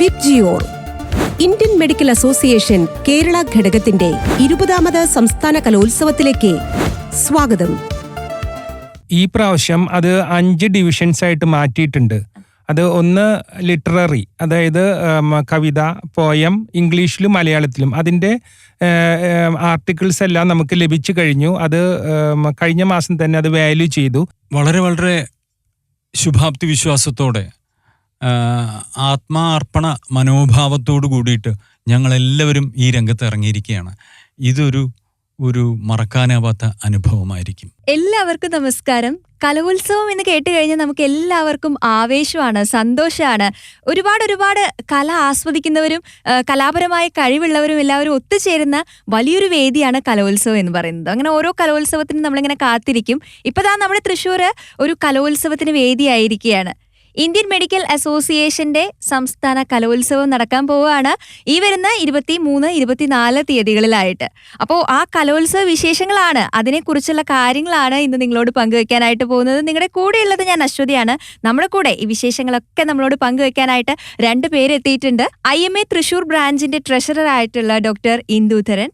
Vibgyor Indian Medical Association Kerala ഘടകത്തിന്റെ ഇരുപതാമത് സംസ്ഥാന കലോത്സവത്തിലേക്ക് സ്വാഗതം. ഈ പ്രാവശ്യം അത് അഞ്ച് ഡിവിഷൻസ് ആയിട്ട് മാറ്റിയിട്ടുണ്ട്. അത് ഒന്ന് ലിറ്റററി അതായത് കവിത പോയം ഇംഗ്ലീഷിലും മലയാളത്തിലും. അതിന്റെ ആർട്ടിക്കിൾസ് എല്ലാം നമുക്ക് ലഭിച്ചു കഴിഞ്ഞു. അത് കഴിഞ്ഞ മാസം തന്നെ അത് വാല്യൂ ചെയ്തു. വളരെ വളരെ ശുഭാപ്തി വിശ്വാസത്തോടെ ആത്മാർപ്പണ മനോഭാവത്തോടു കൂടിയിട്ട് ഞങ്ങളെല്ലാവരും ഈ രംഗത്ത് ഇറങ്ങിയിരിക്കുകയാണ്. ഇതൊരു ഒരു മറക്കാനാവാത്ത അനുഭവമായിരിക്കും. എല്ലാവർക്കും നമസ്കാരം. കലോത്സവം എന്ന് കേട്ട് കഴിഞ്ഞാൽ നമുക്ക് എല്ലാവർക്കും ആവേശമാണ് സന്തോഷമാണ്. ഒരുപാട് ഒരുപാട് കല ആസ്വദിക്കുന്നവരും കലാപരമായ കഴിവുള്ളവരും എല്ലാവരും ഒത്തുചേരുന്ന വലിയൊരു വേദിയാണ് കലോത്സവം എന്ന് പറയുന്നത്. അങ്ങനെ ഓരോ കലോത്സവത്തിനും നമ്മളിങ്ങനെ കാത്തിരിക്കും. ഇപ്പതാ നമ്മുടെ തൃശ്ശൂർ ഒരു കലോത്സവത്തിന് വേദിയായിരിക്കുകയാണ്. ഇന്ത്യൻ മെഡിക്കൽ അസോസിയേഷന്റെ സംസ്ഥാന കലോത്സവം നടക്കാൻ പോവുകയാണ്. ഈ വരുന്ന ഇരുപത്തി മൂന്ന് ഇരുപത്തിനാല് തീയതികളിലായിട്ട്. അപ്പോൾ ആ കലോത്സവ വിശേഷങ്ങളാണ്. അതിനെക്കുറിച്ചുള്ള കാര്യങ്ങളാണ് ഇന്ന് നിങ്ങളോട് പങ്കുവെക്കാനായിട്ട് പോകുന്നത്. നിങ്ങളുടെ കൂടെയുള്ളത് ഞാൻ അശ്വതിയാണ്. നമ്മുടെ കൂടെ ഈ വിശേഷങ്ങളൊക്കെ നമ്മളോട് പങ്കുവെക്കാനായിട്ട് രണ്ട് പേര് എത്തിയിട്ടുണ്ട്. ഐ എം എ തൃശൂർ ബ്രാഞ്ചിന്റെ ട്രഷറർ ആയിട്ടുള്ള ഡോക്ടർ ഇന്ദുധരൻ.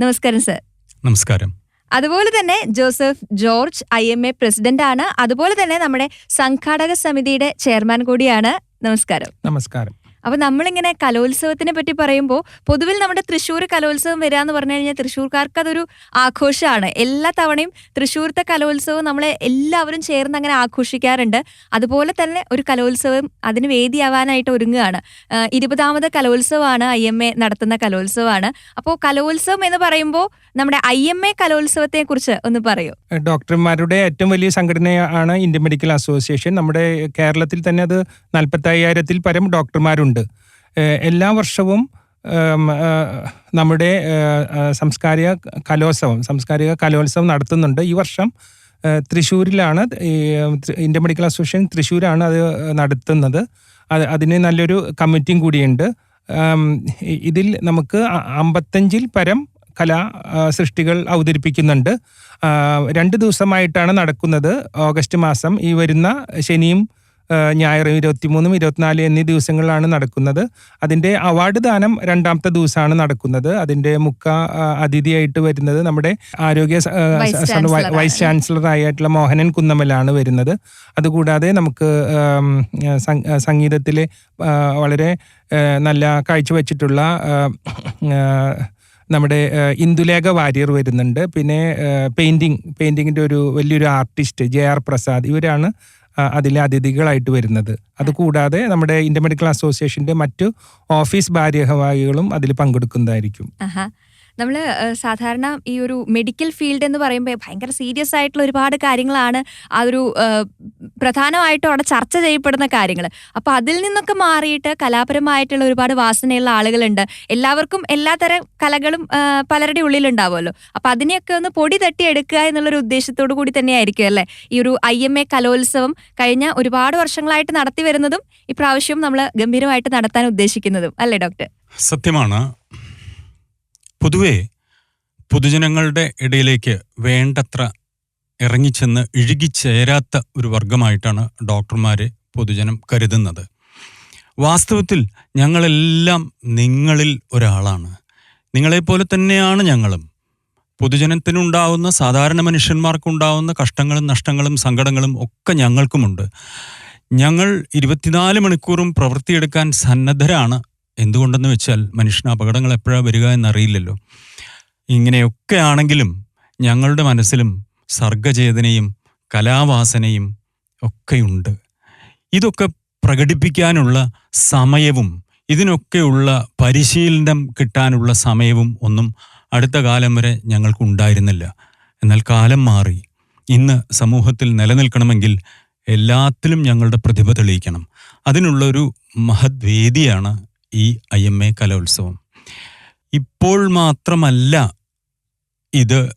നമസ്കാരം സർ. നമസ്കാരം. അതുപോലെ തന്നെ Joseph George I M A president ആണ്. അതുപോലെ തന്നെ നമ്മുടെ സംഘാടക സമിതിയുടെ ചെയർമാൻ കൂടിയാണ്. നമസ്കാരം. നമസ്കാരം. അപ്പൊ നമ്മളിങ്ങനെ കലോത്സവത്തിനെ പറ്റി പറയുമ്പോൾ പൊതുവിൽ നമ്മുടെ തൃശ്ശൂർ കലോത്സവം വരിക എന്ന് പറഞ്ഞു കഴിഞ്ഞാൽ തൃശ്ശൂർക്കാർക്ക് അതൊരു ആഘോഷമാണ്. എല്ലാ തവണയും തൃശ്ശൂർത്തെ കലോത്സവം നമ്മളെ എല്ലാവരും ചേർന്ന് അങ്ങനെ ആഘോഷിക്കാറുണ്ട്. അതുപോലെ തന്നെ ഒരു കലോത്സവം അതിന് വേദിയാവാനായിട്ട് ഒരുങ്ങുകയാണ്. ഇരുപതാമത് കലോത്സവമാണ് ഐ എം എ നടത്തുന്ന കലോത്സവമാണ്. അപ്പോൾ കലോത്സവം എന്ന് പറയുമ്പോൾ നമ്മുടെ ഐ എം എ കലോത്സവത്തെ കുറിച്ച് ഒന്ന് പറയൂ. ഡോക്ടർമാരുടെ ഏറ്റവും വലിയ സംഘടനയാണ് ഇന്ത്യൻ മെഡിക്കൽ അസോസിയേഷൻ. നമ്മുടെ കേരളത്തിൽ തന്നെ അത് നാൽപ്പത്തി അയ്യായിരത്തിൽ പരം ഡോക്ടർമാരുണ്ട്. ഏഹ് എല്ലാ വർഷവും നമ്മുടെ സാംസ്കാരിക കലോത്സവം സാംസ്കാരിക കലോത്സവം നടത്തുന്നുണ്ട്. ഈ വർഷം തൃശ്ശൂരിലാണ് ഇന്ത്യൻ മെഡിക്കൽ അസോസിയേഷൻ തൃശ്ശൂരാണ് അത് നടത്തുന്നത്. അത് അതിന് നല്ലൊരു കമ്മിറ്റിയും കൂടിയുണ്ട്. ഇതിൽ നമുക്ക് അമ്പത്തഞ്ചിൽ പരം കലാ സൃഷ്ടികൾ അവതരിപ്പിക്കുന്നുണ്ട്. രണ്ട് ദിവസമായിട്ടാണ് നടക്കുന്നത്. ഓഗസ്റ്റ് മാസം ഈ വരുന്ന ശനിയും ഞായറും ഇരുപത്തിമൂന്നും ഇരുപത്തിനാല് എന്നീ ദിവസങ്ങളിലാണ് നടക്കുന്നത്. അതിന്റെ അവാർഡ് ദാനം രണ്ടാമത്തെ ദിവസമാണ് നടക്കുന്നത്. അതിന്റെ മുക്ക അതിഥിയായിട്ട് വരുന്നത് നമ്മുടെ ആരോഗ്യ. വൈസ് ചാൻസലർ ആയിട്ടുള്ള മോഹനൻ കുന്നമലാണ് വരുന്നത്. അതുകൂടാതെ നമുക്ക് സംഗീതത്തിലെ വളരെ നല്ല കാഴ്ചവെച്ചിട്ടുള്ള നമ്മുടെ ഇന്ദുലേഖ വാര്യർ വരുന്നുണ്ട്. പിന്നെ പെയിന്റിങ് പെയിന്റിങ്ങിന്റെ ഒരു വലിയൊരു ആർട്ടിസ്റ്റ് ജെ ആർ പ്രസാദ്. ഇവരാണ് അതിലെ അതിഥികളായിട്ട് വരുന്നത്. അതുകൂടാതെ നമ്മുടെ ഇന്ത്യൻ മെഡിക്കൽ അസോസിയേഷന്റെ മറ്റു ഓഫീസ് ഭാര്യവാഹികളും അതിൽ പങ്കെടുക്കുന്നതായിരിക്കും. നമ്മൾ സാധാരണ ഈ ഒരു മെഡിക്കൽ ഫീൽഡ് എന്ന് പറയുമ്പോൾ ഭയങ്കര സീരിയസ് ആയിട്ടുള്ള ഒരുപാട് കാര്യങ്ങളാണ് ആ ഒരു പ്രധാനമായിട്ടും അവിടെ ചർച്ച ചെയ്യപ്പെടുന്ന കാര്യങ്ങൾ അപ്പോൾ അതിൽ നിന്നൊക്കെ മാറിയിട്ട് കലാപരമായിട്ടുള്ള ഒരുപാട് വാസനയുള്ള ആളുകളുണ്ട്. എല്ലാവർക്കും എല്ലാതരം കലകളും പലരുടെ ഉള്ളിലുണ്ടാവുമല്ലോ. അപ്പോൾ അതിനെയൊക്കെ ഒന്ന് പൊടി തട്ടിയെടുക്കുക എന്നുള്ളൊരു ഉദ്ദേശത്തോടു കൂടി തന്നെയായിരിക്കും അല്ലേ? ഈ ഒരു ഐ എം എ കലോത്സവം കഴിഞ്ഞ ഒരുപാട് വർഷങ്ങളായിട്ട് നടത്തി വരുന്നതും ഇപ്രാവശ്യവും നമ്മൾ ഗംഭീരമായിട്ട് നടത്താൻ ഉദ്ദേശിക്കുന്നതും. അല്ലേ ഡോക്ടർ? സത്യമാണ്. പൊതുവെ പൊതുജനങ്ങളുടെ ഇടയിലേക്ക് വേണ്ടത്ര ഇറങ്ങിച്ചെന്ന് ഇഴുകിച്ചേരാത്ത ഒരു വർഗമായിട്ടാണ് ഡോക്ടർമാരെ പൊതുജനം കരുതുന്നത്. വാസ്തവത്തിൽ ഞങ്ങളെല്ലാം നിങ്ങളിൽ ഒരാളാണ്. നിങ്ങളെപ്പോലെ തന്നെയാണ് ഞങ്ങളും. പൊതുജനത്തിനുണ്ടാവുന്ന സാധാരണ മനുഷ്യന്മാർക്കുണ്ടാവുന്ന കഷ്ടങ്ങളും നഷ്ടങ്ങളും സങ്കടങ്ങളും ഒക്കെ ഞങ്ങൾക്കുമുണ്ട്. ഞങ്ങൾ ഇരുപത്തിനാല് മണിക്കൂറും പ്രവൃത്തിയെടുക്കാൻ സന്നദ്ധരാണ് എന്തുകൊണ്ടെന്ന് വെച്ചാൽ മനുഷ്യന് അപകടങ്ങൾ എപ്പോഴാണ് വരിക എന്നറിയില്ലല്ലോ. ഇങ്ങനെയൊക്കെ ആണെങ്കിലും ഞങ്ങളുടെ മനസ്സിലും സർഗചേതനയും കലാവാസനയും ഒക്കെയുണ്ട്. ഇതൊക്കെ പ്രകടിപ്പിക്കാനുള്ള സമയവും ഇതിനൊക്കെയുള്ള പരിശീലനം കിട്ടാനുള്ള സമയവും ഒന്നും അടുത്ത കാലം വരെ ഞങ്ങൾക്കുണ്ടായിരുന്നില്ല. എന്നാൽ കാലം മാറി. ഇന്ന് സമൂഹത്തിൽ നിലനിൽക്കണമെങ്കിൽ എല്ലാത്തിലും ഞങ്ങളുടെ പ്രതിഭ തെളിയിക്കണം. മഹത് വേദിയാണ് ഈ ഐ എം എ കലോത്സവം. ഇപ്പോൾ മാത്രമല്ല ഇത്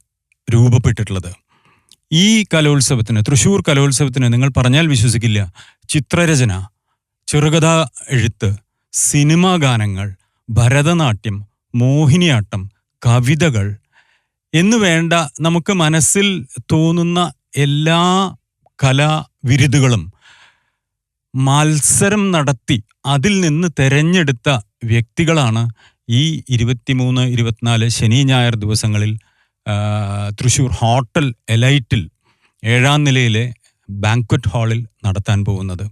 രൂപപ്പെട്ടിട്ടുള്ളത്. ഈ കലോത്സവത്തിന് തൃശ്ശൂർ കലോത്സവത്തിന് നിങ്ങൾ പറഞ്ഞാൽ വിശ്വസിക്കില്ല. ചിത്രരചന ചെറുകഥാ എഴുത്ത് സിനിമാ ഗാനങ്ങൾ ഭരതനാട്യം മോഹിനിയാട്ടം കവിതകൾ എന്നു വേണ്ട നമുക്ക് മനസ്സിൽ തോന്നുന്ന എല്ലാ കലാവിരുതുകളും മത്സരം നടത്തി അതിൽ നിന്ന് തെരഞ്ഞെടുത്ത വ്യക്തികളാണ് ഈ ഇരുപത്തിമൂന്ന് ഇരുപത്തിനാല് ശനി ഞായർ ദിവസങ്ങളിൽ തൃശ്ശൂർ ഹോട്ടൽ എലൈറ്റിൽ ഏഴാം നിലയിലെ ബാങ്ക്വറ്റ് ഹാളിൽ നടത്താൻ പോകുന്നത്.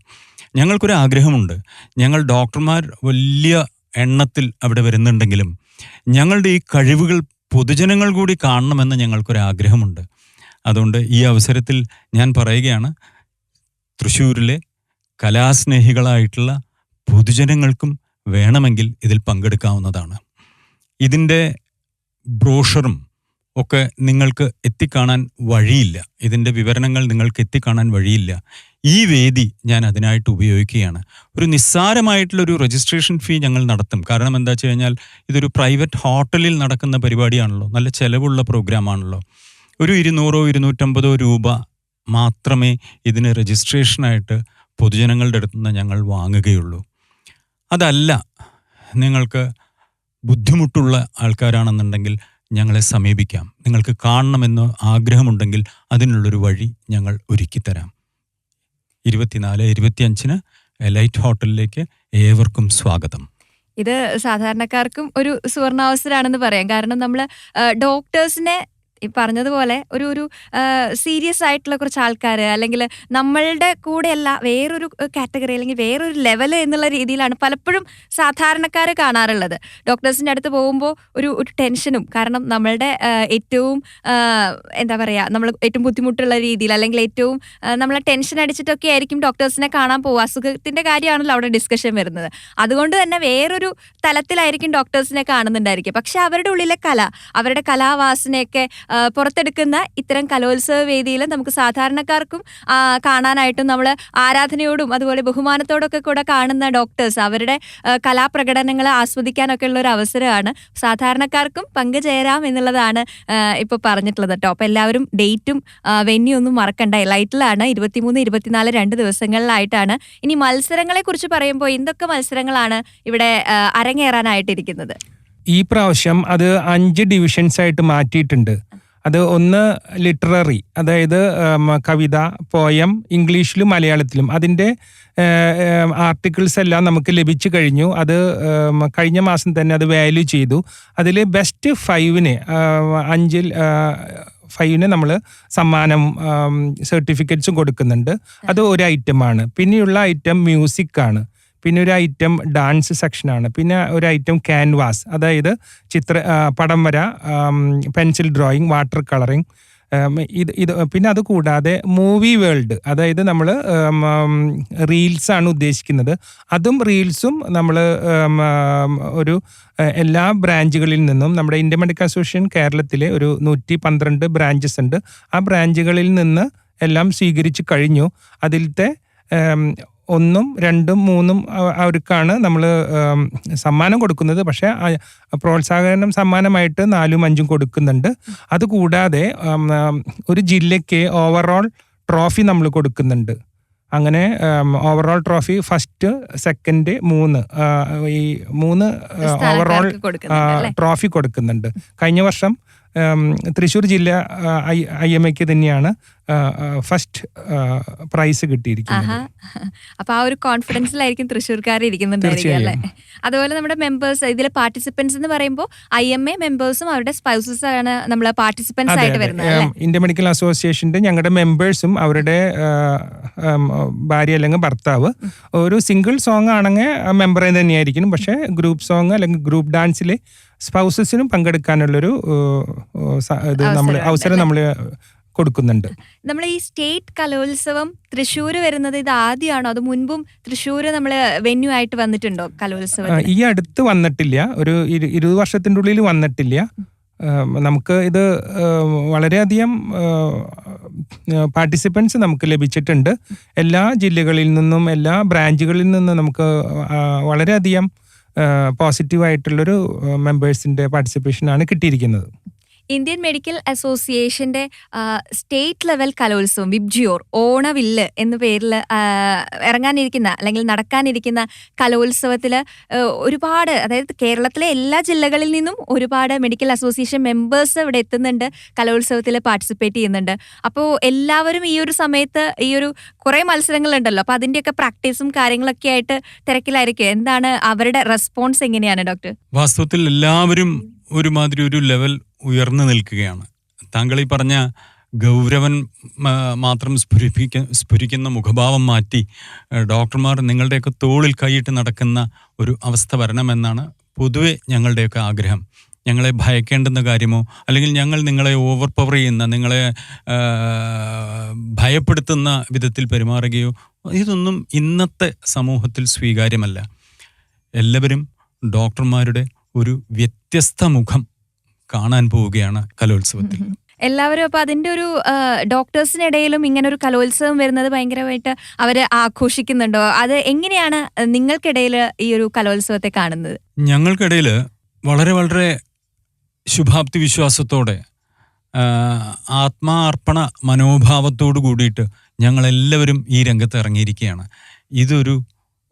ഞങ്ങൾക്കൊരു ആഗ്രഹമുണ്ട്. ഞങ്ങൾ ഡോക്ടർമാർ വലിയ എണ്ണത്തിൽ അവിടെ വരുന്നുണ്ടെങ്കിലും ഞങ്ങളുടെ ഈ കഴിവുകൾ പൊതുജനങ്ങൾ കൂടി കാണണമെന്ന് ഞങ്ങൾക്കൊരു ആഗ്രഹമുണ്ട്. അതുകൊണ്ട് ഈ അവസരത്തിൽ ഞാൻ പറയുകയാണ് തൃശ്ശൂരിലെ കലാസ്നേഹികളായിട്ടുള്ള പൊതുജനങ്ങൾക്കും വേണമെങ്കിൽ ഇതിൽ പങ്കെടുക്കാവുന്നതാണ്. ഇതിന്റെ ബ്രോഷറും ഒക്കെ നിങ്ങൾക്ക് എത്തിക്കാണാൻ വഴിയില്ല. ഇതിന്റെ വിവരണങ്ങൾ നിങ്ങൾക്ക് എത്തിക്കാണാൻ വഴിയില്ല. ഈ വേദി ഞാൻ അതിനായിട്ട് ഉപയോഗിക്കുകയാണ്. ഒരു നിസ്സാരമായിട്ടുള്ളൊരു രജിസ്ട്രേഷൻ ഫീ ഞങ്ങൾ നടത്തും. കാരണം എന്താ വെച്ച് കഴിഞ്ഞാൽ ഇതൊരു പ്രൈവറ്റ് ഹോട്ടലിൽ നടക്കുന്ന പരിപാടിയാണല്ലോ. നല്ല ചിലവുള്ള പ്രോഗ്രാമാണല്ലോ ഒരു ഇരുന്നൂറോ ഇരുന്നൂറ്റമ്പതോ രൂപ മാത്രമേ ഇതിന് രജിസ്ട്രേഷനായിട്ട് പൊതുജനങ്ങളുടെ അടുത്ത് നിന്ന് ഞങ്ങൾ വാങ്ങുകയുള്ളൂ. അതല്ല നിങ്ങൾക്ക് ബുദ്ധിമുട്ടുള്ള ആൾക്കാരാണെന്നുണ്ടെങ്കിൽ ഞങ്ങളെ സമീപിക്കാം. നിങ്ങൾക്ക് കാണണമെന്ന് ആഗ്രഹമുണ്ടെങ്കിൽ അതിനുള്ളൊരു വഴി ഞങ്ങൾ ഒരുക്കിത്തരാം. ഇരുപത്തിനാല് ഇരുപത്തിയഞ്ചിന് എലൈറ്റ് ഹോട്ടലിലേക്ക് ഏവർക്കും സ്വാഗതം. ഇത് സാധാരണക്കാർക്കും ഒരു സുവർണാവസരമാണെന്ന് പറയാം. കാരണം നമ്മൾ ഡോക്ടേഴ്സിനെ ഈ പറഞ്ഞതുപോലെ ഒരു ഒരു സീരിയസ് ആയിട്ടുള്ള കുറച്ച് ആൾക്കാർ അല്ലെങ്കിൽ നമ്മളുടെ കൂടെയല്ല വേറൊരു കാറ്റഗറി അല്ലെങ്കിൽ വേറൊരു ലെവൽ എന്നുള്ള രീതിയിലാണ് പലപ്പോഴും സാധാരണക്കാർ കാണാറുള്ളത്. ഡോക്ടേഴ്സിന്റെ അടുത്ത് പോകുമ്പോൾ ഒരു ഒരു ടെൻഷനും കാരണം നമ്മളുടെ ഏറ്റവും എന്താ പറയുക നമ്മൾ ഏറ്റവും ബുദ്ധിമുട്ടുള്ള രീതിയിൽ അല്ലെങ്കിൽ ഏറ്റവും നമ്മളെ ടെൻഷൻ അടിച്ചിട്ടൊക്കെ ആയിരിക്കും ഡോക്ടേഴ്സിനെ കാണാൻ പോകുക അസുഖത്തിന്റെ കാര്യമാണല്ലോ അവിടെ ഡിസ്കഷൻ വരുന്നത്. അതുകൊണ്ട് തന്നെ വേറൊരു തലത്തിലായിരിക്കും ഡോക്ടേഴ്സിനെ കാണുന്നുണ്ടായിരിക്കും പക്ഷേ അവരുടെ ഉള്ളിലെ കല അവരുടെ കലാവാസനയൊക്കെ പുറത്തെടുക്കുന്ന ഇത്തരം കലോത്സവ വേദിയിൽ നമുക്ക് സാധാരണക്കാർക്കും കാണാനായിട്ടും നമ്മൾ ആരാധനയോടും അതുപോലെ ബഹുമാനത്തോടൊക്കെ കൂടെ കാണുന്ന ഡോക്ടേഴ്സ് അവരുടെ കലാപ്രകടനങ്ങൾ ആസ്വദിക്കാനൊക്കെ ഉള്ള ഒരു അവസരമാണ്. സാധാരണക്കാർക്കും പങ്കുചേരാം എന്നുള്ളതാണ് ഇപ്പൊ പറഞ്ഞിട്ടുള്ളത് കേട്ടോ. അപ്പോൾ എല്ലാവരും ഡേറ്റും വെന്യൂ ഒന്നും മറക്കണ്ട. ലൈറ്റിലാണ് ഇരുപത്തിമൂന്ന് ഇരുപത്തിനാല് രണ്ട് ദിവസങ്ങളിലായിട്ടാണ്. ഇനി മത്സരങ്ങളെ കുറിച്ച് പറയുമ്പോൾ എന്തൊക്കെ മത്സരങ്ങളാണ് ഇവിടെ അരങ്ങേറാനായിട്ടിരിക്കുന്നത്? ഈ പ്രാവശ്യം അത് അഞ്ച് ഡിവിഷൻസ് ആയിട്ട് മാറ്റിയിട്ടുണ്ട്. അത് ഒന്ന് ലിറ്റററി അതായത് കവിത പോയം ഇംഗ്ലീഷിലും മലയാളത്തിലും. അതിന്റെ ആർട്ടിക്കിൾസ് എല്ലാം നമുക്ക് ലഭിച്ചു കഴിഞ്ഞു. അത് കഴിഞ്ഞ മാസം തന്നെ അത് വാല്യൂ ചെയ്തു. അതിൽ ബെസ്റ്റ് ഫൈവിന് അഞ്ചിൽ ഫൈവിന് നമ്മൾ സമ്മാനം സർട്ടിഫിക്കറ്റ്സും കൊടുക്കുന്നുണ്ട്. അത് ഒരു ഐറ്റമാണ് പിന്നെയുള്ള ഐറ്റം മ്യൂസിക് ആണ്. പിന്നെ ഒരു ഐറ്റം ഡാൻസ് സെക്ഷനാണ് പിന്നെ ഒരു ഐറ്റം ക്യാൻവാസ് അതായത് ചിത്ര പടം വര പെൻസിൽ ഡ്രോയിങ് വാട്ടർ കളറിങ് ഇത് ഇത് പിന്നെ അത് കൂടാതെ മൂവി വേൾഡ് അതായത് നമ്മൾ റീൽസ് ആണ് ഉദ്ദേശിക്കുന്നത്. അതും റീൽസും നമ്മൾ ഒരു എല്ലാ ബ്രാഞ്ചുകളിൽ നിന്നും നമ്മുടെ ഇന്ത്യൻ മെഡിക്കൽ അസോസിയേഷൻ കേരളത്തിലെ ഒരു നൂറ്റി പന്ത്രണ്ട് ബ്രാഞ്ചസ് ഉണ്ട്. ആ ബ്രാഞ്ചുകളിൽ നിന്ന് എല്ലാം സ്വീകരിച്ചു കഴിഞ്ഞു. അതിലത്തെ ഒന്നും രണ്ടും മൂന്നും അവ- അവർക്കാണ് നമ്മൾ സമ്മാനം കൊടുക്കുന്നത്. പക്ഷേ പ്രോത്സാഹനം സമ്മാനമായിട്ട് നാലും അഞ്ചും കൊടുക്കുന്നുണ്ട്. അതുകൂടാതെ ഒരു ജില്ലയ്ക്ക് ഓവറോൾ ട്രോഫി നമ്മൾ കൊടുക്കുന്നുണ്ട്. അങ്ങനെ ഓവറോൾ ട്രോഫി ഫസ്റ്റ് സെക്കൻഡ് മൂന്ന് ഈ മൂന്ന് ഓവറോൾ ട്രോഫി കൊടുക്കുന്നുണ്ട്. കഴിഞ്ഞ വർഷം തൃശ്ശൂർ ജില്ല ഐ എം എക്ക് തന്നെയാണ് ഫസ്റ്റ് പ്രൈസ് കിട്ടിയിരിക്കുന്നത്. അപ്പൊ ആ ഒരു കോൺഫിഡൻസിലായിരിക്കും തൃശ്ശൂർക്കാർ ഇരിക്കുന്നുണ്ടായിരിക്കും അല്ലേ? അതുപോലെ നമ്മുടെ മെമ്പേഴ്സ് ഇതിലെ പാർട്ടിസിപ്പൻസ് എന്ന് പറയുമ്പോൾ ഐ എം എ മെമ്പേഴ്സും അവരുടെ സ്പൗസസ് ആണ് നമ്മൾ പാർട്ടിസിപ്പൻസ് ആയിട്ട് വരുന്നത് ഇന്ത്യൻ മെഡിക്കൽ അസോസിയേഷന്റെ ഞങ്ങളുടെ മെമ്പേഴ്സും അവരുടെ ഭാര്യ അല്ലെങ്കിൽ ഭർത്താവ് ഒരു സിംഗിൾ സോങ് ആണെങ്കിൽ മെമ്പറെ തന്നെയായിരിക്കും. പക്ഷേ ഗ്രൂപ്പ് സോങ് അല്ലെങ്കിൽ ഗ്രൂപ്പ് ഡാൻസിൽ സ്പൗസസിനും പങ്കെടുക്കാനുള്ളൊരു ഇത് നമ്മൾ അവസരം നമ്മൾ കൊടുക്കുന്നുണ്ട്. നമ്മൾ ഈ സ്റ്റേറ്റ് കലോത്സവം തൃശ്ശൂർ വരുന്നത് ഇത് ആദ്യമാണോ അത് മുൻപും തൃശ്ശൂർ നമ്മൾ വെന്യൂ ആയിട്ട് വന്നിട്ടുണ്ടോ കലോത്സവം ഈ അടുത്ത് വന്നിട്ടില്ല. ഒരു ഇരു- ഇരുപത് വർഷത്തിന്റെ ഉള്ളിൽ വന്നിട്ടില്ല. നമുക്ക് ഇത് വളരെയധികം പാർട്ടിസിപ്പൻസ് നമുക്ക് ലഭിച്ചിട്ടുണ്ട്. എല്ലാ ജില്ലകളിൽ നിന്നും എല്ലാ ബ്രാഞ്ചുകളിൽ നിന്നും നമുക്ക് ആ, പോസിറ്റീവായിട്ടുള്ളൊരു മെമ്പേഴ്സിന്റെ പാർട്ടിസിപ്പേഷനാണ് കിട്ടിയിരിക്കുന്നത്. ഇന്ത്യൻ മെഡിക്കൽ അസോസിയേഷന്റെ സ്റ്റേറ്റ് ലെവൽ കലോത്സവം വിബ്ജിയോർ ഓണവില്ല് എന്ന പേരിൽ ഇറങ്ങാനിരിക്കുന്ന അല്ലെങ്കിൽ നടക്കാനിരിക്കുന്ന കലോത്സവത്തിൽ ഒരുപാട് അതായത് കേരളത്തിലെ എല്ലാ ജില്ലകളിൽ നിന്നും ഒരുപാട് മെഡിക്കൽ അസോസിയേഷൻ മെമ്പേഴ്സ് ഇവിടെ എത്തുന്നുണ്ട് കലോത്സവത്തിൽ പാർട്ടിസിപ്പേറ്റ് ചെയ്യുന്നുണ്ട്. അപ്പോൾ എല്ലാവരും ഈ ഒരു സമയത്ത് ഈ ഒരു കുറേ മത്സരങ്ങളുണ്ടല്ലോ അപ്പോൾ അതിന്റെയൊക്കെ പ്രാക്ടീസും കാര്യങ്ങളൊക്കെ ആയിട്ട് തിരക്കിലായിരിക്കും. എന്താണ് അവരുടെ റെസ്പോൺസ് എങ്ങനെയാണ് ഡോക്ടർ? വാസ്തവത്തിൽ എല്ലാവരും ഒരുമാതിരി ഒരു ലെവൽ ഉയർന്നു നിൽക്കുകയാണ്. താങ്കൾ ഈ പറഞ്ഞ ഗൗരവൻ മാത്രം സ്ഫുരിപ്പിക്ക സ്ഫുരിക്കുന്ന മുഖഭാവം മാറ്റി ഡോക്ടർമാർ നിങ്ങളുടെയൊക്കെ തോളിൽ കൈയിട്ട് നടക്കുന്ന ഒരു അവസ്ഥ വരണമെന്നാണ് പൊതുവെ ഞങ്ങളുടെയൊക്കെ ആഗ്രഹം. ഞങ്ങളെ ഭയക്കേണ്ടുന്ന കാര്യമോ അല്ലെങ്കിൽ ഞങ്ങൾ നിങ്ങളെ ഓവർ പവർ ചെയ്യുന്ന നിങ്ങളെ ഭയപ്പെടുത്തുന്ന വിധത്തിൽ പെരുമാറുകയോ ഇതൊന്നും ഇന്നത്തെ സമൂഹത്തിൽ സ്വീകാര്യമല്ല. എല്ലാവരും ഡോക്ടർമാരുടെ ഒരു വ്യത്യസ്ത മുഖം കാണാൻ പോവുകയാണ് കലോത്സവത്തിൽ. എല്ലാവരും അപ്പൊ അതിന്റെ ഒരു ഡോക്ടേഴ്സിനിടയിലും ഇങ്ങനെ ഒരു കലോത്സവം വരുന്നത് ഭയങ്കരമായിട്ട് അവർ ആഘോഷിക്കുന്നുണ്ടോ? അത് എങ്ങനെയാണ് നിങ്ങൾക്കിടയിൽ ഈ ഒരു കലോത്സവത്തെ കാണുന്നത്? ഞങ്ങൾക്കിടയിൽ വളരെ വളരെ ശുഭാപ്തി വിശ്വാസത്തോടെ ആത്മാർപ്പണ മനോഭാവത്തോടു കൂടിയിട്ട് ഞങ്ങളെല്ലാവരും ഈ രംഗത്ത് ഇറങ്ങിയിരിക്കുകയാണ്. ഇതൊരു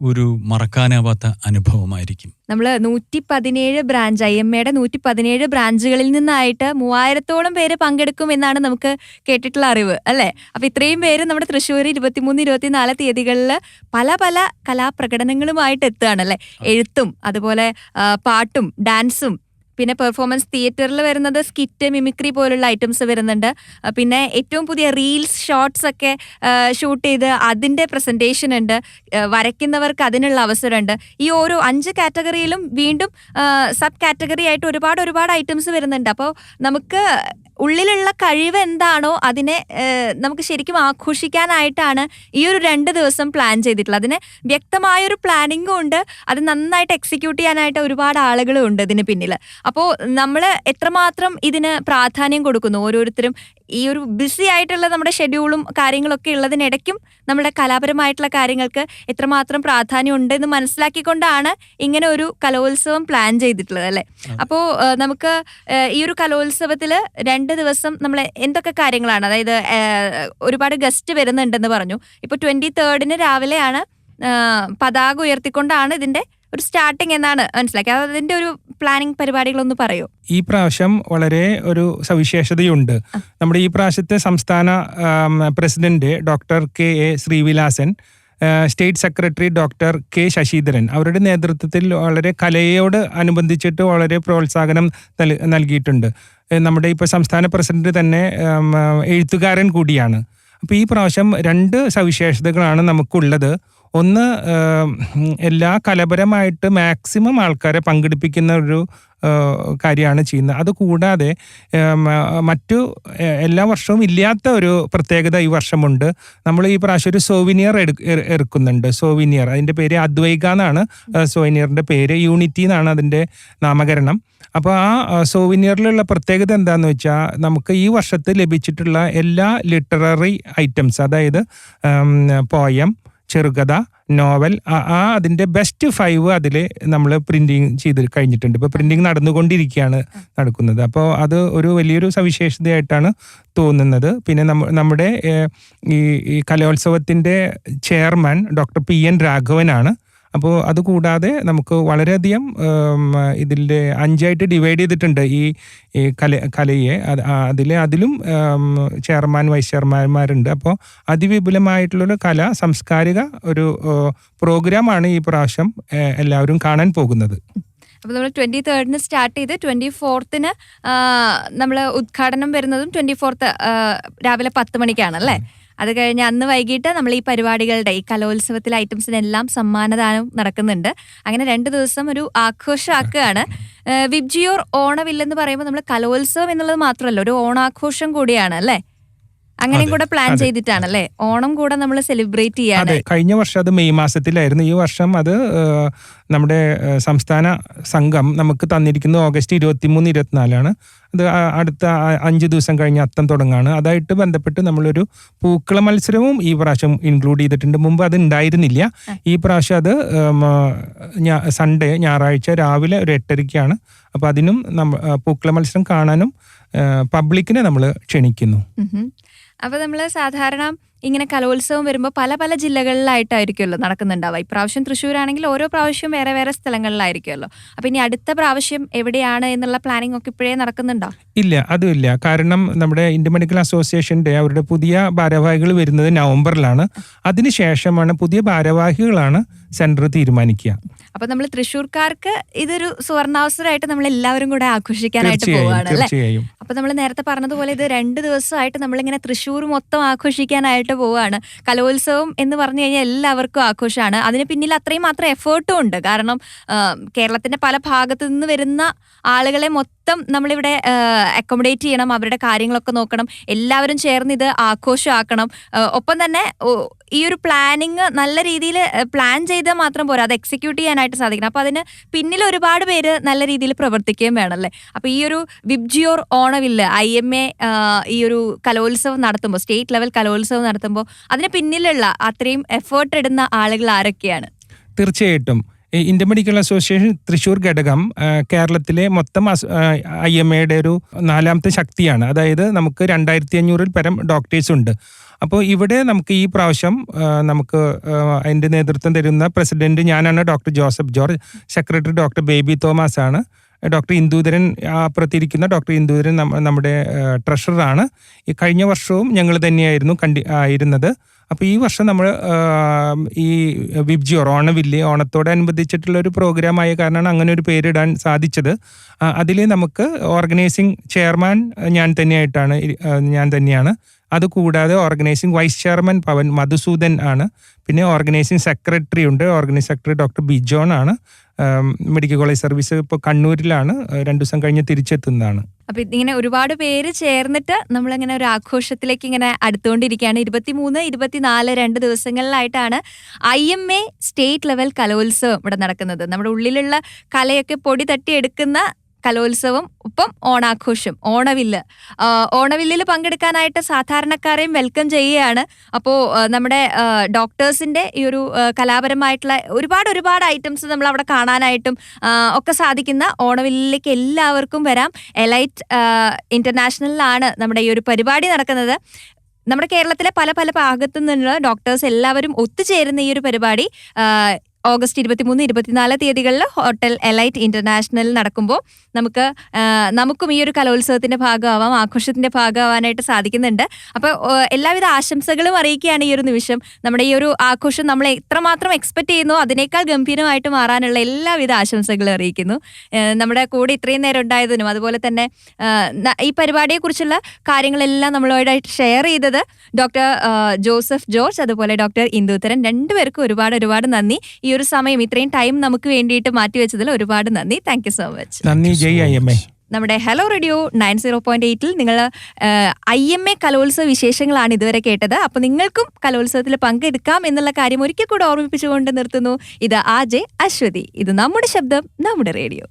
ഒരു മറക്കാനാവാത്ത അനുഭവമായിരിക്കും. നമ്മൾ നൂറ്റി പതിനേഴ് ബ്രാഞ്ച് ഐ എം എയുടെ നൂറ്റി പതിനേഴ് ബ്രാഞ്ചുകളിൽ നിന്നായിട്ട് മൂവായിരത്തോളം പേര് പങ്കെടുക്കും എന്നാണ് നമുക്ക് കേട്ടിട്ടുള്ള അറിവ് അല്ലേ? അപ്പൊ ഇത്രയും പേര് നമ്മുടെ തൃശ്ശൂർ ഇരുപത്തിമൂന്ന് ഇരുപത്തിനാല് തീയതികളിൽ പല പല കലാപ്രകടനങ്ങളുമായിട്ട് എത്തുകയാണ് അല്ലെ? എഴുത്തും അതുപോലെ പാട്ടും ഡാൻസും പിന്നെ പെർഫോമൻസ് തിയേറ്ററിൽ വരുന്നത് സ്കിറ്റ് മിമിക്രി പോലുള്ള ഐറ്റംസ് വരുന്നുണ്ട്. പിന്നെ ഏറ്റവും പുതിയ റീൽസ് ഷോർട്സ് ഒക്കെ ഷൂട്ട് ചെയ്ത് അതിന്റെ പ്രസന്റേഷൻ ഉണ്ട്. വരയ്ക്കുന്നവർക്ക് അതിനുള്ള അവസരമുണ്ട്. ഈ ഓരോ അഞ്ച് കാറ്റഗറിയിലും വീണ്ടും സബ് കാറ്റഗറി ആയിട്ട് ഒരുപാട് ഒരുപാട് ഐറ്റംസ് വരുന്നുണ്ട്. അപ്പോൾ നമുക്ക് ഉള്ളിലുള്ള കഴിവ് എന്താണോ അതിനെ നമുക്ക് ശരിക്കും ആഘോഷിക്കാനായിട്ടാണ് ഈ ഒരു രണ്ട് ദിവസം പ്ലാൻ ചെയ്തിട്ടുള്ളത്. അതിന് വ്യക്തമായൊരു പ്ലാനിങ്ങും ഉണ്ട്. അത് നന്നായിട്ട് എക്സിക്യൂട്ട് ചെയ്യാനായിട്ട് ഒരുപാട് ആളുകളും ഉണ്ട് ഇതിന് പിന്നിൽ അപ്പോൾ നമ്മൾ എത്രമാത്രം ഇതിന് പ്രാധാന്യം കൊടുക്കുന്നു? ഓരോരുത്തരും ഈ ഒരു ബിസി ആയിട്ടുള്ള നമ്മുടെ ഷെഡ്യൂളും കാര്യങ്ങളൊക്കെ ഉള്ളതിനിടയ്ക്കും നമ്മുടെ കലാപരമായിട്ടുള്ള കാര്യങ്ങൾക്ക് എത്രമാത്രം പ്രാധാന്യം ഉണ്ടെന്ന് മനസ്സിലാക്കിക്കൊണ്ടാണ് ഇങ്ങനെ ഒരു കലോത്സവം പ്ലാൻ ചെയ്തിട്ടുള്ളത് അല്ലേ? അപ്പോൾ നമുക്ക് ഈ ഒരു കലോത്സവത്തിൽ രണ്ട് ദിവസം നമ്മൾ എന്തൊക്കെ കാര്യങ്ങളാണ്? അതായത് ഒരുപാട് ഗസ്റ്റ് വരുന്നുണ്ടെന്ന് പറഞ്ഞു. ഇപ്പോൾ ട്വന്റി തേർഡിന് രാവിലെയാണ് പതാക ഉയർത്തിക്കൊണ്ടാണ് ഇതിന്റെ ഒരു സ്റ്റാർട്ടിങ് എന്നാണ് മനസ്സിലാക്കി അത് അതിന്റെ ഒരു പ്ലാനിങ് പരിപാടികളൊന്ന് പറയൂ. ഈ പ്രാവശ്യം വളരെ ഒരു സവിശേഷതയുണ്ട്. നമ്മുടെ ഈ പ്രാവശ്യത്തെ സംസ്ഥാന president doctor K A Srivilasan state secretary doctor K Sasidharan അവരുടെ നേതൃത്വത്തിൽ വളരെ കലയോട് അനുബന്ധിച്ചിട്ട് വളരെ പ്രോത്സാഹനം നൽ- നൽകിയിട്ടുണ്ട്. നമ്മുടെ ഇപ്പോൾ സംസ്ഥാന പ്രസിഡന്റ് തന്നെ എഴുത്തുകാരൻ കൂടിയാണ്. അപ്പോൾ ഈ പ്രാവശ്യം രണ്ട് സവിശേഷതകളാണ് നമുക്കുള്ളത്. ഒന്ന് എല്ലാ കലപരമായിട്ട് മാക്സിമം ആൾക്കാരെ പങ്കെടുപ്പിക്കുന്ന ഒരു കാര്യമാണ് ചെയ്യുന്നത്. അതുകൂടാതെ മറ്റു എല്ലാ വർഷവും ഇല്ലാത്ത ഒരു പ്രത്യേകത ഈ വർഷമുണ്ട്. നമ്മൾ ഈ പ്രാവശ്യം ഒരു സോവിനിയർ എടുക്കുന്നുണ്ട്. സോവിനിയർ. അതിന്റെ പേര് അദ്വൈക എന്നാണ്. സോവിനിയറിന്റെ പേര് യൂണിറ്റി എന്നാണ് അതിന്റെ നാമകരണം. അപ്പോൾ ആ സോവിനിയറിലുള്ള പ്രത്യേകത എന്താണെന്ന് വെച്ചാൽ നമുക്ക് ഈ വർഷത്ത് ലഭിച്ചിട്ടുള്ള എല്ലാ ലിറ്റററി ഐറ്റംസ് അതായത് പോയം ചെറുകഥ നോവൽ ആ- അതിന്റെ അതിന്റെ ബെസ്റ്റ് ഫൈവ് അതിൽ നമ്മൾ പ്രിന്റിങ് ചെയ്ത് കഴിഞ്ഞിട്ടുണ്ട്. ഇപ്പോൾ പ്രിന്റിങ് നടന്നുകൊണ്ടിരിക്കുകയാണ് നടക്കുന്നത്. അപ്പോൾ അത് ഒരു വലിയൊരു സവിശേഷതയായിട്ടാണ് തോന്നുന്നത്. പിന്നെ നമ്മുടെ ഈ കലോത്സവത്തിന്റെ കലോത്സവത്തിന്റെ ചെയർമാൻ ഡോക്ടർ പി എൻ രാഘവനാണ് അപ്പോൾ അതുകൂടാതെ നമുക്ക് വളരെയധികം ഇതിന്റെ അഞ്ചായിട്ട് ഡിവൈഡ് ചെയ്തിട്ടുണ്ട് ഈ കല കലയെ. അത് അതിൽ അതിലും ചെയർമാൻ വൈസ് ചെയർമാൻമാരുണ്ട്. അപ്പോൾ അതിവിപുലമായിട്ടുള്ളൊരു കല സാംസ്കാരിക ഒരു പ്രോഗ്രാമാണ് ഈ പ്രാവശ്യം എല്ലാവരും കാണാൻ പോകുന്നത്. അപ്പോൾ നമ്മൾ ട്വന്റി തേർഡിന് സ്റ്റാർട്ട് ചെയ്ത് ട്വന്റി ഫോർത്തിന് നമ്മൾ ഉദ്ഘാടനം വരുന്നതും ട്വന്റി ഫോർത്ത് രാവിലെ പത്ത് മണിക്കാണ് അല്ലേ? അത് കഴിഞ്ഞ് അന്ന് വൈകിട്ട് നമ്മൾ ഈ പരിപാടികളുടെ ഈ കലോത്സവത്തിലെ ഐറ്റംസിനെല്ലാം സമ്മാനദാനം നടക്കുന്നുണ്ട്. അങ്ങനെ രണ്ട് ദിവസം ഒരു ആഘോഷമാക്കുകയാണ് വിബ്ജിയോർ ഓണവില്ലെന്ന് പറയുമ്പോൾ നമ്മൾ കലോത്സവം എന്നുള്ളത് മാത്രമല്ല ഒരു ഓണാഘോഷം കൂടിയാണ് അല്ലേ? അങ്ങനെയും കൂടെ പ്ലാൻ ചെയ്തിട്ടാണല്ലേ? ചെയ്തിട്ടാണ് ഓണം കൂടെ നമ്മൾ സെലിബ്രേറ്റ് ചെയ്യാൻ അതെ കഴിഞ്ഞ വർഷം അത് മെയ് മാസത്തിലായിരുന്നു. ഈ വർഷം അത് നമ്മുടെ സംസ്ഥാന സംഘം നമുക്ക് തന്നിരിക്കുന്നത് ഓഗസ്റ്റ് ഇരുപത്തിമൂന്ന് ഇരുപത്തിനാലാണ്. അത് അടുത്ത അഞ്ച് ദിവസം കഴിഞ്ഞ് അത്തം തുടങ്ങാണ്. അതായിട്ട് ബന്ധപ്പെട്ട് നമ്മളൊരു പൂക്കള മത്സരവും ഈ പ്രാവശ്യം ഇൻക്ലൂഡ് ചെയ്തിട്ടുണ്ട്. മുമ്പ് അത് ഉണ്ടായിരുന്നില്ല. ഈ പ്രാവശ്യം അത് സൺഡേ ഞായറാഴ്ച രാവിലെ ഒരു എട്ടരയ്ക്കാണ്. അപ്പോൾ അതിനും പൂക്കള മത്സരം കാണാനും പബ്ലിക്കിനെ നമ്മൾ ക്ഷണിക്കുന്നു. ഉഹും. അപ്പൊ നമ്മൾ സാധാരണ ഇങ്ങനെ കലോത്സവം വരുമ്പോൾ പല പല ജില്ലകളിലായിട്ടായിരിക്കുമല്ലോ നടക്കുന്നുണ്ടാവുക. ഇപ്രാവശ്യം തൃശ്ശൂരാണെങ്കിൽ ഓരോ പ്രാവശ്യം വേറെ വേറെ സ്ഥലങ്ങളിലായിരിക്കുമല്ലോ. അപ്പൊ ഇനി അടുത്ത പ്രാവശ്യം എവിടെയാണ് എന്നുള്ള പ്ലാനിംഗ് ഒക്കെ ഇപ്പോഴേ നടക്കുന്നുണ്ടോ? ഇല്ല അതുമില്ല കാരണം നമ്മുടെ ഇന്ത്യൻ മെഡിക്കൽ അസോസിയേഷന്റെ അവരുടെ പുതിയ ഭാരവാഹികൾ വരുന്നത് നവംബറിലാണ്. അതിനുശേഷമാണ് പുതിയ ഭാരവാഹികളാണ് സെന്റർ തീരുമാനിക്കുക. അപ്പൊ നമ്മൾ തൃശ്ശൂർക്കാർക്ക് ഇതൊരു സുവർണാവസരമായിട്ട് നമ്മൾ എല്ലാവരും കൂടെ ആഘോഷിക്കാനായിട്ട് പോവാണ് തീർച്ചയായും. അപ്പൊ നമ്മൾ നേരത്തെ പറഞ്ഞതുപോലെ ഇത് രണ്ട് ദിവസമായിട്ട് നമ്മളിങ്ങനെ തൃശ്ശൂർ മൊത്തം ആഘോഷിക്കാനായിട്ട് പോവാണ്. കലോത്സവം എന്ന് പറഞ്ഞു കഴിഞ്ഞാൽ എല്ലാവർക്കും ആഘോഷമാണ്. അതിന് പിന്നിൽ അത്രയും മാത്രം എഫേർട്ടും ഉണ്ട്. കാരണം കേരളത്തിന്റെ പല ഭാഗത്തു നിന്ന് വരുന്ന ആളുകളെ മൊത്തം നമ്മളിവിടെ അക്കോമഡേറ്റ് ചെയ്യണം അവരുടെ കാര്യങ്ങളൊക്കെ നോക്കണം. എല്ലാവരും ചേർന്ന് ഇത് ആഘോഷമാക്കണം. ഒപ്പം തന്നെ ഈ ഒരു പ്ലാനിങ് നല്ല രീതിയിൽ പ്ലാൻ ചെയ്താൽ മാത്രം പോരാ അത് എക്സിക്യൂട്ട് ചെയ്യാനായിട്ട് സാധിക്കണം. അപ്പൊ അതിന് പിന്നിൽ ഒരുപാട് പേര് നല്ല രീതിയിൽ പ്രവർത്തിക്കുകയും വേണമല്ലേ അപ്പൊ ഈ ഒരു വിബ്ജിയോർ ഓണവില്ല് ഐ എം എ ഈ ഒരു കലോത്സവം നടത്തുമ്പോൾ സ്റ്റേറ്റ് ലെവൽ കലോത്സവം നടത്തുമ്പോൾ അതിന് പിന്നിലുള്ള അത്രയും എഫേർട്ട് ഇടുന്ന ആളുകൾ ആരൊക്കെയാണ്? തീർച്ചയായിട്ടും. ഇന്ത്യൻ മെഡിക്കൽ അസോസിയേഷൻ തൃശ്ശൂർ ഘടകം കേരളത്തിലെ മൊത്തം ഐ എം എയുടെ ഒരു നാലാമത്തെ ശക്തിയാണ്. അതായത് നമുക്ക് രണ്ടായിരത്തി അഞ്ഞൂറിൽ പരം ഡോക്ടേഴ്സ് ഉണ്ട്. അപ്പോൾ ഇവിടെ നമുക്ക് ഈ പ്രാവശ്യം നമുക്ക് അതിന്റെ നേതൃത്വം തരുന്ന പ്രസിഡന്റ് ഞാനാണ് doctor Joseph George secretary doctor Baby Thomas ആണ് ഡോക്ടർ ഇന്ദുധരൻ അപ്പുറത്തിരിക്കുന്ന ഡോക്ടർ ഇന്ദുധരൻ നമ്മ- നമ്മുടെ ട്രഷററാണ്. ഈ കഴിഞ്ഞ വർഷവും ഞങ്ങൾ തന്നെയായിരുന്നു കണ്ടി ആയിരുന്നത്. അപ്പോൾ ഈ വർഷം നമ്മൾ ഈ വിബ്ജിയോർ ഓണവില്ല് ഓണത്തോടനുബന്ധിച്ചിട്ടുള്ള ഒരു പ്രോഗ്രാം ആയ കാരണമാണ് അങ്ങനെ ഒരു പേരിടാൻ സാധിച്ചത്. അതിൽ നമുക്ക് ഓർഗനൈസിങ് ചെയർമാൻ ഞാൻ തന്നെയായിട്ടാണ് ഞാൻ തന്നെയാണ്. അതുകൂടാതെ organising vice chairman Pavan Madhusudan ആണ്. പിന്നെ ഓർഗനൈസിംഗ് സെക്രട്ടറി ഉണ്ട് ഓർഗനൈസ് സെക്രട്ടറി ഡോക്ടർ ബിജോൺ ആണ്. മെഡിക്കൽ കോളേജ് സർവീസ് ഇപ്പോൾ കണ്ണൂരിലാണ്. രണ്ടു ദിവസം കഴിഞ്ഞ് തിരിച്ചെത്തുന്നതാണ്. അപ്പൊ ഇങ്ങനെ ഒരുപാട് പേര് ചേർന്നിട്ട് നമ്മൾ നമ്മളിങ്ങനെ ഒരു ആഘോഷത്തിലേക്ക് ഇങ്ങനെ അടുത്തുകൊണ്ടിരിക്കുകയാണ്. ഇരുപത്തിമൂന്ന് ഇരുപത്തിനാല് രണ്ട് ദിവസങ്ങളിലായിട്ടാണ് I M A state level കലോത്സവം ഇവിടെ നടക്കുന്നത്. നമ്മുടെ ഉള്ളിലുള്ള കലയൊക്കെ പൊടി തട്ടിയെടുക്കുന്ന കലോത്സവം ഒപ്പം ഓണാഘോഷം ഓണവില്ല്. ഓണവില്ലിൽ പങ്കെടുക്കാനായിട്ട് സാധാരണക്കാരെയും വെൽക്കം ചെയ്യുകയാണ്. അപ്പോൾ നമ്മുടെ ഡോക്ടേഴ്സിന്റെ ഈ ഒരു കലാപരമായിട്ടുള്ള ഒരുപാട് ഒരുപാട് ഐറ്റംസ് നമ്മൾ അവിടെ കാണാനായിട്ടും ഒക്കെ സാധിക്കുന്ന ഓണവില്ലിലേക്ക് എല്ലാവർക്കും വരാം. എലൈറ്റ് ഇന്റർനാഷണലിലാണ് നമ്മുടെ ഈ ഒരു പരിപാടി നടക്കുന്നത്. നമ്മുടെ കേരളത്തിലെ പല പല ഭാഗത്തു നിന്നുള്ള ഡോക്ടേഴ്സ് എല്ലാവരും ഒത്തുചേരുന്ന ഈ ഒരു പരിപാടി ഓഗസ്റ്റ് ഇരുപത്തിമൂന്ന് ഇരുപത്തിനാല് തീയതികളിൽ ഹോട്ടൽ എലൈറ്റ് ഇന്റർനാഷണൽ നടക്കുമ്പോൾ നമുക്ക് നമുക്കും ഈ ഒരു കലോത്സവത്തിന്റെ ഭാഗമാവാം ആഘോഷത്തിന്റെ ഭാഗമാവാനായിട്ട് സാധിക്കുന്നുണ്ട്. അപ്പോൾ എല്ലാവിധ ആശംസകളും അറിയിക്കുകയാണ് ഈ ഒരു നിമിഷം. നമ്മുടെ ഈ ഒരു ആഘോഷം നമ്മൾ എത്രമാത്രം എക്സ്പെക്ട് ചെയ്യുന്നു അതിനേക്കാൾ ഗംഭീരമായിട്ട് മാറാനുള്ള എല്ലാവിധ ആശംസകളും അറിയിക്കുന്നു. നമ്മുടെ കൂടെ ഇത്രയും നേരം ഉണ്ടായതിനും അതുപോലെ തന്നെ ഈ പരിപാടിയെക്കുറിച്ചുള്ള കാര്യങ്ങളെല്ലാം നമ്മളോടായിട്ട് ഷെയർ ചെയ്തത് ഡോക്ടർ ജോസഫ് ജോർജ് അതുപോലെ ഡോക്ടർ ഇന്ദുത്തരൻ രണ്ടുപേർക്കും ഒരുപാട് ഒരുപാട് നന്ദി. ഈ ഒരു സമയം ഇത്രയും ടൈം നമുക്ക് വേണ്ടിയിട്ട് മാറ്റിവെച്ചതിൽ ഒരുപാട് നന്ദി. താങ്ക് യു സോ മച്ച് നന്ദി ജയ് ഐ എം എ നമ്മുടെ hello radio nine zero point എയ്റ്റിൽ നിങ്ങൾ ഐ എം എ കലോത്സവ വിശേഷങ്ങളാണ് ഇതുവരെ കേട്ടത്. അപ്പോൾ നിങ്ങൾക്കും കലോത്സവത്തിൽ പങ്കെടുക്കാം എന്നുള്ള കാര്യം ഒരിക്കൽ കൂടെ ഓർമ്മിപ്പിച്ചുകൊണ്ട് നിർത്തുന്നു. ഇത് ആജെ അശ്വതി. ഇത് നമ്മുടെ ശബ്ദം നമ്മുടെ റേഡിയോ.